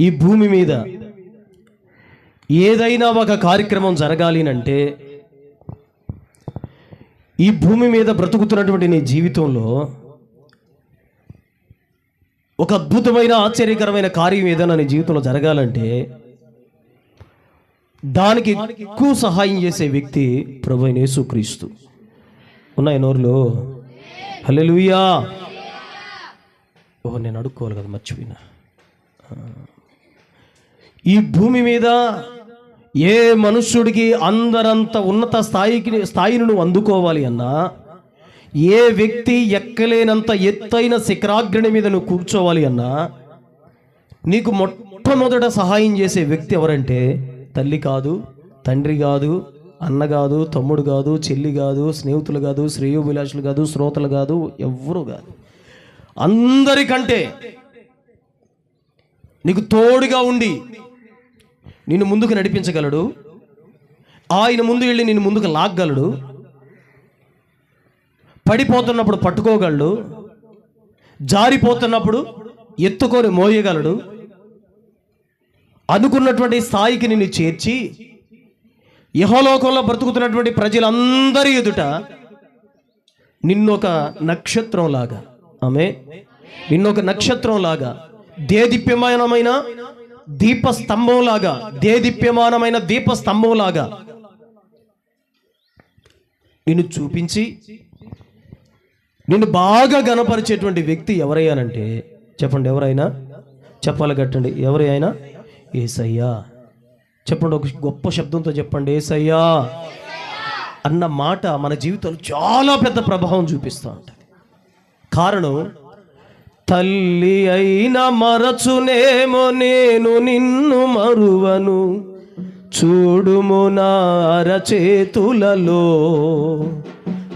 ఈ భూమి మీద ఏదైనా ఒక కార్యక్రమం జరగాలి అంటే ఈ భూమి మీద బ్రతుకుతున్నటువంటి నీ జీవితంలో ఒక అద్భుతమైన ఆశ్చర్యకరమైన కార్యం ఏదైనా నీ జీవితంలో జరగాలంటే దానికి ఎక్కువ సహాయం చేసే వ్యక్తి ప్రభు క్రీస్తు యేసుక్రీస్తు. ఉన్నాయి నోరులో? హలో ఓ నేను అడుక్కోవాలి కదా మర్చిపోయినా. ఈ భూమి మీద ఏ మనుష్యుడికి అందరంత ఉన్నత స్థాయికి స్థాయిని నువ్వు అందుకోవాలి అన్నా? ఏ వ్యక్తి ఎక్కలేనంత ఎత్తైన శిఖరాగ్రణి మీద నువ్వు కూర్చోవాలి అన్నా? నీకు మొట్టమొదట సహాయం చేసే వ్యక్తి ఎవరంటే తల్లి కాదు తండ్రి కాదు అన్న కాదు తమ్ముడు కాదు చెల్లి కాదు స్నేహితులు కాదు శ్రేయోభిలాషులు కాదు శ్రోతలు కాదు ఎవ్వరు కాదు. అందరికంటే నీకు తోడుగా ఉండి నిన్ను ముందుకు నడిపించగలడు. ఆయన ముందు వెళ్ళి నిన్ను ముందుకు లాగ్గలడు. పడిపోతున్నప్పుడు పట్టుకోగలడు. జారిపోతున్నప్పుడు ఎత్తుకొని మోయగలడు. అనుకున్నటువంటి స్థాయికి నిన్ను చేర్చి యహోలోకంలో బ్రతుకుతున్నటువంటి ప్రజలందరి ఎదుట నిన్నొక నక్షత్రంలాగా. ఆమె నిన్నొక నక్షత్రంలాగా. దేదీప్యమానమైన దీపస్తంభంలాగా దేదీప్యమానమైన దీపస్తంభంలాగా నిన్ను చూపించి నిన్ను బాగా గనపరిచేటువంటి వ్యక్తి ఎవరయ్యానంటే చెప్పండి ఎవరైనా? చెప్పాలి కట్టండి. ఎవరైనా ఏసయ్యా. చెప్పండి ఒక గొప్ప శబ్దంతో చెప్పండి. ఏసయ్యా. అన్న మాట మన జీవితంలో చాలా పెద్ద ప్రభావం చూపిస్తూ ఉంటుంది. కారణం తల్లి అయిన మరచునేమో నేను నిన్ను మరువను. చూడుము నా అరచేతులలో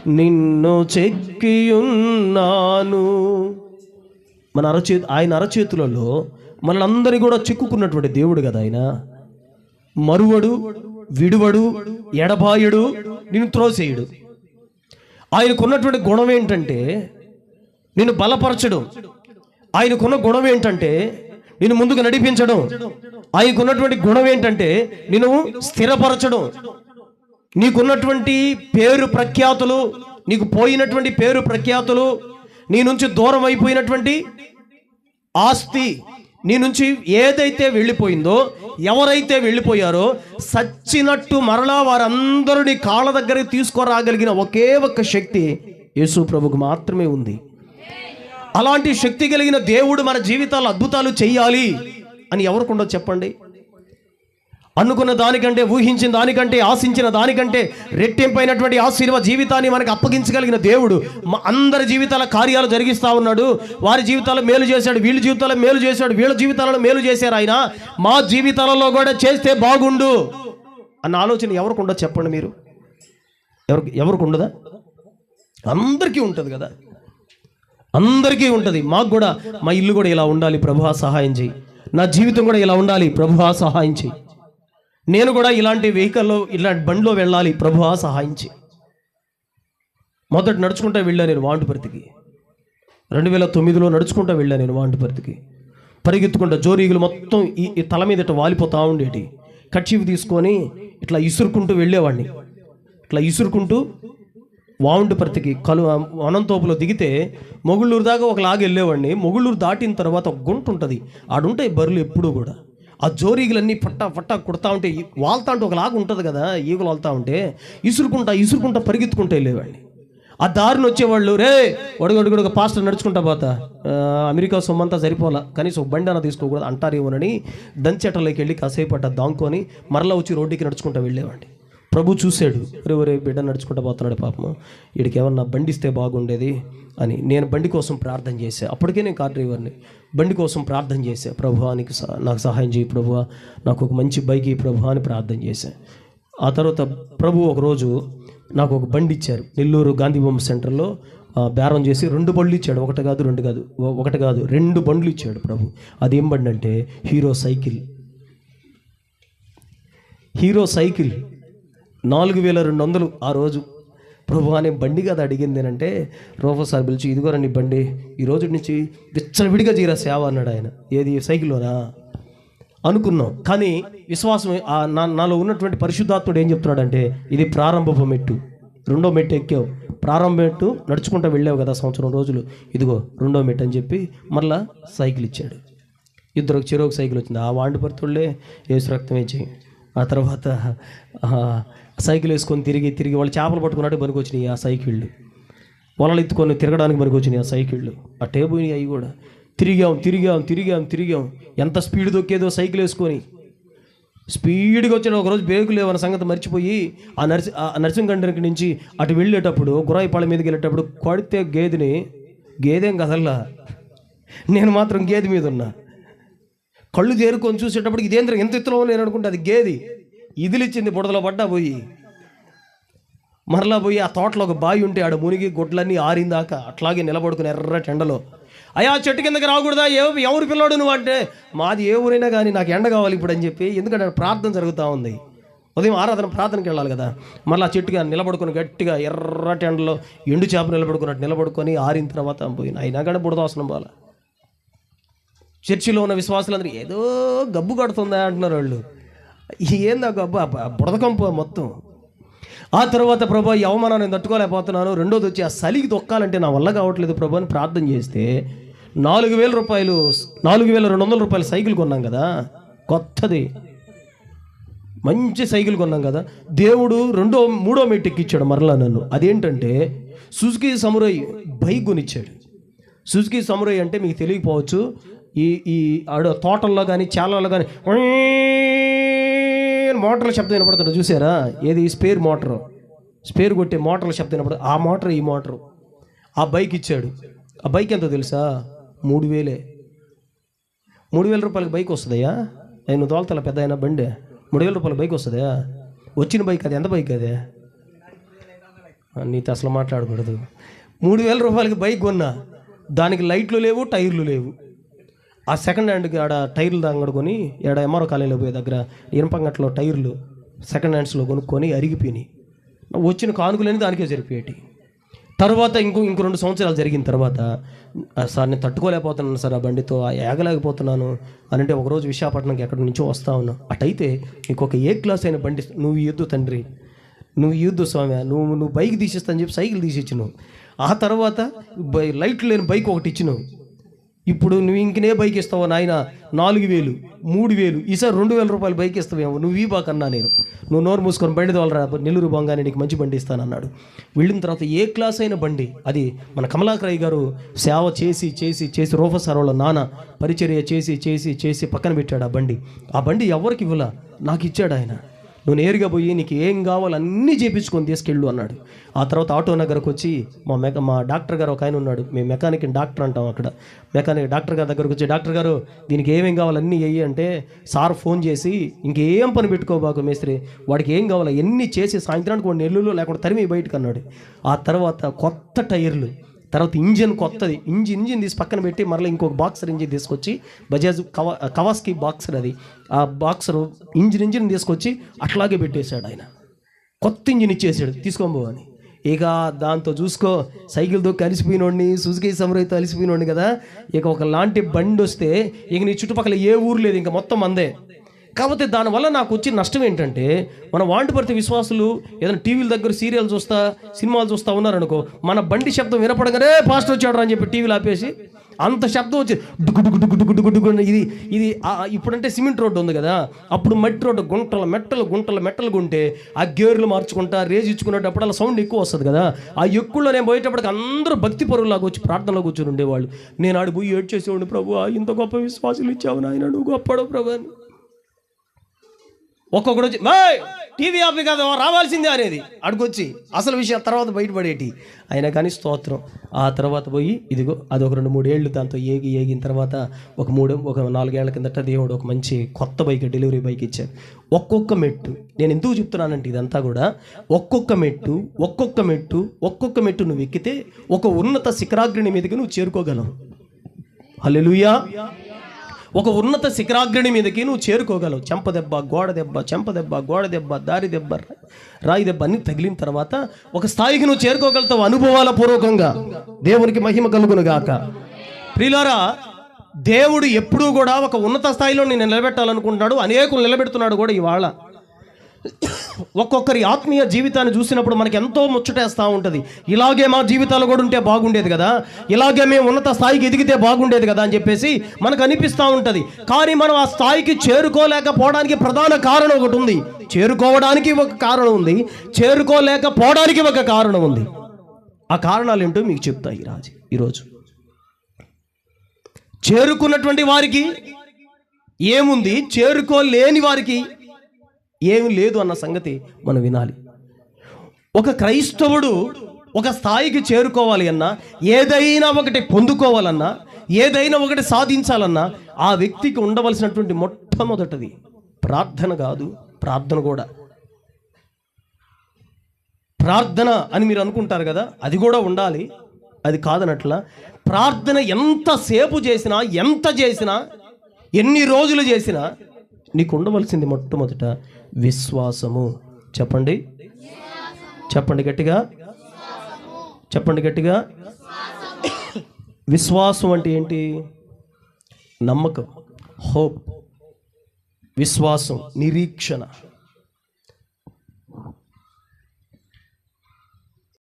నిన్ను చెక్కియున్నాను. మన అరచే ఆయన అరచేతులలో మనందరి కూడా చిక్కుకున్నటువంటి దేవుడు కదా ఆయన. మరువడు విడువడు ఎడబాయుడు నిన్ను త్రోసేయుడు. ఆయనకున్నటువంటి గుణం ఏంటంటే నిన్ను బలపరచడం. ఆయనకున్న గుణం ఏంటంటే నేను ముందుకు నడిపించడం. ఆయనకున్నటువంటి గుణం ఏంటంటే నేను స్థిరపరచడం. నీకున్నటువంటి పేరు ప్రఖ్యాతులు నీకు పోయినటువంటి పేరు ప్రఖ్యాతులు నీ నుంచి దూరం అయిపోయినటువంటి ఆస్తి నీ నుంచి ఏదైతే వెళ్ళిపోయిందో ఎవరైతే వెళ్ళిపోయారో సచ్చినట్టు మరలా వారందరూ నీ కాళ్ళ దగ్గరికి తీసుకురాగలిగిన ఒకే ఒక్క శక్తి యేసు ప్రభుకు మాత్రమే ఉంది. అలాంటి శక్తి కలిగిన దేవుడు మన జీవితాలు అద్భుతాలు చేయాలి అని ఎవరికుండో చెప్పండి. అనుకున్న దానికంటే ఊహించిన దానికంటే ఆశించిన దానికంటే రెట్టింపైనటువంటి ఆశీర్వ జీవితాన్ని మనకు అప్పగించగలిగిన దేవుడు అందరి జీవితాల కార్యాలు జరిగిస్తూ ఉన్నాడు. వారి జీవితాలు మేలు చేశాడు వీళ్ళ జీవితాలు మేలు చేశాడు వీళ్ళ జీవితాలను మేలు చేశారు ఆయన. మా జీవితాలలో కూడా చేస్తే బాగుండు అన్న ఆలోచన ఎవరికి ఉండదు చెప్పండి మీరు. ఎవరికి ఎవరికి ఉండదా అందరికీ ఉంటుంది కదా. అందరికీ ఉంటుంది. మాకు కూడా మా ఇల్లు కూడా ఇలా ఉండాలి ప్రభువా సహాయం చేయి. నా జీవితం కూడా ఇలా ఉండాలి ప్రభువా సహాయం చేయి. నేను కూడా ఇలాంటి వెహికల్లో ఇలాంటి బండిలో వెళ్ళాలి ప్రభువా సహాయం చేయి. మొదట నడుచుకుంటూ వెళ్ళా నేను వాంటుపర్తికి రెండు వేల తొమ్మిదిలో నడుచుకుంటూ వెళ్ళా నేను వాంటుపర్తికి పరిగెత్తుకుంటా జోరీగులు మొత్తం ఈ తల మీద ఇట్లా వాలిపోతూ ఉండేటి. కర్చీఫ్ తీసుకొని ఇట్లా ఇసురుకుంటూ వెళ్ళేవాడిని. ఇట్లా ఇసురుకుంటూ వావుండిపర్తికి కలు అనంతోపులో దిగితే మొగుళ్ళూరు దాకా ఒకలాగా వెళ్ళేవాడిని. మొగుళ్ళూరు దాటిన తర్వాత ఒక గుంట ఉంటుంది. ఆడుంటాయి బరులు ఎప్పుడూ కూడా. ఆ జోరీగులన్నీ పట్టా పట్టా కుడతా ఉంటే వాళ్తా ఉంటే ఒకలాగా ఉంటుంది కదా ఈగలు వాళ్తా ఉంటే ఇసురుకుంటా ఇసురుకుంటా పరిగెత్తుకుంటూ వెళ్ళేవాడిని. ఆ దారిని వచ్చేవాళ్ళు రే ఒడగొడుగుడు పాస్టర్ నడుచుకుంటా పోతా. అమెరికా సొమ్మంతా సరిపోలా కనీసం బండి అన్న తీసుకోకూడదు అంటారేమోనని దంచెటలోకి వెళ్ళి కాసేపు అట్ట దాంకొని మరలా వచ్చి రోడ్డుకి నడుచుకుంటా వెళ్ళేవాడిని. ప్రభు చూశాడు. ఎవరెవరే బిడ్డ నడుచుకుంటూ పోతున్నాడు పాపం వీడికి ఏమన్నా బండి ఇస్తే బాగుండేది అని నేను బండి కోసం ప్రార్థన చేశా. అప్పటికే నేను కార్ డ్రైవర్ని. బండి కోసం ప్రార్థన చేశా. ప్రభు నీకు సహ- నాకు సహాయం చేయి ప్రభు. నాకు ఒక మంచి బైక్ ఈ ప్రభు అని ప్రార్థన చేశా. ఆ తర్వాత ప్రభు ఒకరోజు నాకు ఒక బండి ఇచ్చారు. నెల్లూరు గాంధీ బొమ్మ సెంటర్లో బేరం చేసి రెండు బండ్లు ఇచ్చాడు. ఒకటి కాదు రెండు కాదు ఒకటి కాదు రెండు బండ్లు ఇచ్చాడు ప్రభు. అదేం బండి అంటే హీరో సైకిల్. Hero cycle. నాలుగు వేల రెండు వందలు ఆ రోజు. ప్రభు అనే బండి కదా అడిగింది ఏంటంటే రోఫో సార్ పిలిచి ఇదిగో రండి బండి ఈ రోజు నుంచి విచ్చలవిడిగా చేయరా సేవ అన్నాడు ఆయన. ఏది సైకిల్లోనా? అనుకున్నాం. కానీ విశ్వాసం ఆ నా నాలో ఉన్నటువంటి పరిశుద్ధాత్ముడు ఏం చెప్తున్నాడంటే ఇది ప్రారంభపు మెట్టు. రెండో మెట్టు ఎక్కావు. ప్రారంభ మెట్టు నడుచుకుంటూ వెళ్ళావు కదా సంవత్సరం రోజులు. ఇదిగో రెండో మెట్టు అని చెప్పి మళ్ళా సైకిల్ ఇచ్చాడు. ఇద్దరు చెరోకు సైకిల్ వచ్చింది. ఆ వాండి భర్తుళ్ళే ఏసు రక్తం చేయి ఆ తర్వాత సైకిల్ వేసుకొని తిరిగి తిరిగి వాళ్ళు చేపలు పట్టుకున్నట్టు పనికొచ్చినాయి ఆ సైకిళ్ళు. వలలు ఎత్తుకొని తిరగడానికి పనికొచ్చినాయి ఆ సైకిళ్ళు. ఆ టేబుల్ అవి కూడా తిరిగాం తిరిగాం తిరిగాం తిరిగాం. ఎంత స్పీడ్ దొక్కేదో సైకిల్ వేసుకొని. స్పీడ్గా వచ్చిన ఒకరోజు బ్రేకులు లేవన్న సంగతి మర్చిపోయి ఆ నర్సి ఆ నర్సింగ్ నుంచి అటు వెళ్ళేటప్పుడు గురాయిపాళెం మీదకి వెళ్ళేటప్పుడు కొడితే గేదెని గేదేం కదల్లా? నేను మాత్రం గేదె మీద ఉన్నా. కళ్ళు చేరుకొని చూసేటప్పుడు ఇదేంద్ర ఎంత ఎత్తులో నేను అనుకుంటే అది గేది. ఇదిలిచ్చింది బుడదలో పడ్డా పోయి మరలా పోయి ఆ తోటలో ఒక బావి ఉంటే ఆడ మునిగి గుడ్లన్నీ ఆరిందాక అట్లాగే నిలబడుకుని ఎర్ర ఎండలో అయ్యా చెట్టు కిందకి రాకూడదా? ఏ ఎవరు పిల్లాడు నువ్వు అంటే? మాది ఏ ఊరైనా కానీ నాకు ఎండ కావాలి ఇప్పుడు అని చెప్పి ఎందుకంటే ప్రార్థన జరుగుతూ ఉంది. ఉదయం ఆరాధన ప్రార్థనకి వెళ్ళాలి కదా. మళ్ళీ ఆ చెట్టుగా నిలబడుకొని గట్టిగా ఎర్రటి ఎండలో ఎండు చేప నిలబడుకున్నట్టు నిలబడుకొని ఆరిన తర్వాత పోయిన అయినా కానీ బుడదోసనం పోలా చర్చిలో ఉన్న విశ్వాసులందరూ ఏదో గబ్బు కడుతుందా? అంటున్నారు వాళ్ళు. ఏందా గబ్బు ఆ బుడదకంపు మొత్తం. ఆ తర్వాత ప్రభా ఈ అవమానాన్ని నేను తట్టుకోలేకపోతున్నాను. రెండోది వచ్చి ఆ సలికి తొక్కాలంటే నా వల్ల కావట్లేదు ప్రభు అని ప్రార్థన చేస్తే నాలుగు వేల రూపాయలు నాలుగు వేల రెండు వందల రూపాయల సైకిల్ కొన్నాం కదా? కొత్తది. మంచి సైకిల్ కొన్నాం కదా? దేవుడు రెండో మూడో మెట్టు ఎక్కిచ్చాడు మరలా నన్ను. అదేంటంటే సుజుకి సమురై బైక్ కొనిచ్చాడు. సుజుకి సమురై అంటే మీకు తెలియకపోవచ్చు ఈ ఈ ఆడ తోటల్లో కానీ చాలాల్లో కానీ మోటార్ల శబ్దం వినపడుతుంది చూసారా ఏది? Spare motor. స్పేర్ కొట్టే మోటార్ల శబ్దం వినపడుతుంది. ఆ మోటార్ ఈ మోటారు. ఆ బైక్ ఇచ్చాడు. ఆ బైక్ ఎంతో తెలుసా? మూడు వేలే. మూడు వేల రూపాయలకి బైక్ వస్తుందయ్యా? నేను తోలతల పెద్ద అయినా బండి. మూడు వేల రూపాయల బైక్ వస్తుందా వచ్చిన బైక్ అది? ఎంత బైక్ అదే? నీతో అసలు మాట్లాడకూడదు. మూడు వేల రూపాయలకి బైక్ కొన్నా. దానికి లైట్లు లేవు టైర్లు లేవు. ఆ సెకండ్ హ్యాండ్కి ఆడ టైర్లు అంగడుకొని ఆడ ఎంఆర్ఓ కాలనీలో పోయే దగ్గర ఇనపంగట్లో టైర్లు సెకండ్ హ్యాండ్స్లో కొనుక్కొని అరిగిపోయినాయి. వచ్చిన కానుకలేని దానికే సరిపోయేటి తర్వాత ఇంకో ఇంకో రెండు సంవత్సరాలు జరిగిన తర్వాత సార్ నేను తట్టుకోలేకపోతున్నాను సార్ ఆ బండితో ఆ ఏగలేకపోతున్నాను అని అంటే ఒకరోజు విశాఖపట్నంకి ఎక్కడి నుంచో వస్తా ఉన్నా. అటైతే నీకు ఒక ఏ క్లాస్ అయిన బండి నువ్వు ఇయ్యొద్దు తండ్రి. నువ్వు ఇయ్యొద్దు స్వామి. నువ్వు నువ్వు బైక్ తీసిస్తా అని చెప్పి సైకిల్ తీసిచ్చినావు ఆ తర్వాత బై లైట్లు లేని బైక్ ఒకటి ఇచ్చినావు. ఇప్పుడు నువ్వు ఇంకనే బైక్ ఇస్తావు నాయన? నాలుగు వేలు మూడు వేలు ఈసారి రెండు వేల రూపాయలు బైక్ ఇస్తావేమో? నువ్వు ఈ బాకన్నా నేను. నువ్వు నోరు మూసుకొని బండి తోలరా నెల్లూరు బొంగానే నీకు మంచి బండి ఇస్తానన్నాడు వెళ్ళిన తర్వాత ఏ క్లాస్ అయిన బండి అది మన కమలాకరయ్య గారు సేవ చేసి చేసి చేసి రూప సార్వల నాన్న పరిచర్య చేసి చేసి చేసి పక్కన పెట్టాడు ఆ బండి. ఆ బండి ఎవరికి ఇవ్వలా? నాకు ఇచ్చాడు ఆయన. నువ్వు నేరుగా పోయి నీకు ఏం కావాలో అన్నీ చేపించుకొని తీసుకెళ్ళు అన్నాడు. ఆ తర్వాత ఆటో నగరకు వచ్చి మా మెక మా డాక్టర్ గారు ఒక ఆయన ఉన్నాడు. మేము మెకానిక్ డాక్టర్ అంటాం అక్కడ. మెకానిక్ డాక్టర్ గారి దగ్గరకు వచ్చి డాక్టర్ గారు దీనికి ఏమేం కావాలి అన్నీ వెయ్యి అంటే సార్ ఫోన్ చేసి ఇంకేం పని పెట్టుకోబాకు మేస్త్రి వాడికి ఏం కావాలో ఎన్ని చేసి సాయంత్రానికి కొన్ని నెల్లులు లేకుండా తరిమి బయటకు అన్నాడు. ఆ తర్వాత కొత్త టైర్లు తర్వాత ఇంజిన్ కొత్తది. ఇంజిన్ ఇంజిన్ తీసి పక్కన పెట్టి మరలా ఇంకొక బాక్సర్ ఇంజిన్ తీసుకొచ్చి బజాజ్ కవా కవాస్కి బాక్సర్ అది. ఆ బాక్సర్ ఇంజిన్ ఇంజిన్ తీసుకొచ్చి అట్లాగే పెట్టేశాడు ఆయన. కొత్త ఇంజిన్ ఇచ్చేసాడు తీసుకోబో అని. ఇక దాంతో చూసుకో సైకిల్తో కలిసిపోయినోడిని సుజుకి సమరైతో కలిసిపోయినోడిని కదా. ఇక ఒక లాంటి బండి వస్తే ఇక నీ చుట్టుపక్కల ఏ ఊరు లేదు ఇంకా మొత్తం అందే కాకపోతే దానివల్ల నాకు వచ్చే నష్టం ఏంటంటే మన వాంటిపడితే విశ్వాసులు ఏదైనా టీవీల దగ్గర సీరియల్ చూస్తా సినిమాలు చూస్తా ఉన్నారనుకో మన బండి శబ్దం వినపడగానే పాస్టర్ వచ్చాడు అని చెప్పి టీవీలు ఆపేసి అంత శబ్దం వచ్చి డుగు ఇది ఇది ఇప్పుడంటే సిమెంట్ రోడ్డు ఉంది కదా అప్పుడు మట్టి రోడ్డు గుంటల మెట్టలు గుంటల మెట్టలు గుంటే ఆ గేర్లు మార్చుకుంటా రేజ్ ఇచ్చుకునేటప్పుడు అలా సౌండ్ ఎక్కువ వస్తుంది కదా ఆ ఎక్కువలో నేను పోయేటప్పటికి అందరూ భక్తి పరువులాగా వచ్చి ప్రార్థనలో కూర్చొని ఉండేవాళ్ళు. నేను ఆడు పోయి ఏడ్ చేసేవాడిని ప్రభు ఇంత గొప్ప విశ్వాసులు ఇచ్చావు నాయన నువ్వు గొప్పడు ప్రభు అని. ఒక్కొక్కడు వచ్చి టీవీ ఆపి కదా రావాల్సిందే అనేది. అడుగొచ్చి అసలు విషయం తర్వాత బయటపడేటి. అయినా కానీ స్తోత్రం. ఆ తర్వాత పోయి ఇదిగో అది ఒక రెండు మూడు ఏళ్ళు దాంతో ఏగి ఏగిన తర్వాత ఒక మూడు ఒక నాలుగేళ్ళ కిందట దేవుడు ఒక మంచి కొత్త బైక్ డెలివరీ బైక్ ఇచ్చాడు. ఒక్కొక్క మెట్టు నేను ఎందుకు చెప్తున్నానంటే ఇదంతా కూడా ఒక్కొక్క మెట్టు ఒక్కొక్క మెట్టు ఒక్కొక్క మెట్టు నువ్వు ఎక్కితే ఒక ఉన్నత శిఖరాగ్రిని మీదకి నువ్వు చేరుకోగలవు. హల్లెలూయా. ఒక ఉన్నత శిఖరాగ్రణి మీదకి నువ్వు చేరుకోగలవు. చెంప దెబ్బ గోడ దెబ్బ చెంప దెబ్బ గోడ దెబ్బ దారి దెబ్బ రాయి దెబ్బ అన్ని తగిలిన తర్వాత ఒక స్థాయికి నువ్వు చేరుకోగలుగుతావు అనుభవాల పూర్వకంగా. దేవునికి మహిమ కలుగును గాక. ప్రియులారా దేవుడు ఎప్పుడూ కూడా ఒక ఉన్నత స్థాయిలో నేను నిలబెట్టాలనుకుంటున్నాడు అనేకులు నిలబెడుతున్నాడు కూడా ఇవాళ. ఒక్కొక్కరి ఆత్మీయ జీవితాన్ని చూసినప్పుడు మనకి ఎంతో ముచ్చటేస్తూ ఉంటుంది. ఇలాగే మా జీవితాలు కూడా ఉంటే బాగుండేది కదా? ఇలాగే మేము ఉన్నత స్థాయికి ఎదిగితే బాగుండేది కదా అని చెప్పేసి మనకు అనిపిస్తూ ఉంటుంది. కానీ మనం ఆ స్థాయికి చేరుకోలేకపోవడానికి ప్రధాన కారణం ఒకటి ఉంది. చేరుకోవడానికి ఒక కారణం ఉంది. చేరుకోలేకపోవడానికి ఒక కారణం ఉంది. ఆ కారణాలు ఏంటో మీకు చెప్తా ఈ రాజు ఈరోజు చేరుకున్నటువంటి వారికి ఏముంది? చేరుకోలేని వారికి ఏమి లేదు అన్న సంగతి మనం వినాలి. ఒక క్రైస్తవుడు ఒక స్థాయికి చేరుకోవాలి అన్నా ఏదైనా ఒకటి పొందుకోవాలన్నా ఏదైనా ఒకటి సాధించాలన్నా ఆ వ్యక్తికి ఉండవలసినటువంటి మొట్టమొదటిది ప్రార్థన కాదు ప్రార్థన కూడా. ప్రార్థన అని మీరు అనుకుంటారు కదా అది కూడా ఉండాలి అది కాదనట్ల. ప్రార్థన ఎంతసేపు చేసినా ఎంత చేసినా ఎన్ని రోజులు చేసినా నీకు ఉండవలసింది మొట్టమొదట విశ్వాసము. చెప్పండి. చెప్పండి గట్టిగా. చెప్పండి గట్టిగా. విశ్వాసం అంటే ఏంటి? నమ్మకం. హోప్. విశ్వాసం నిరీక్షణ.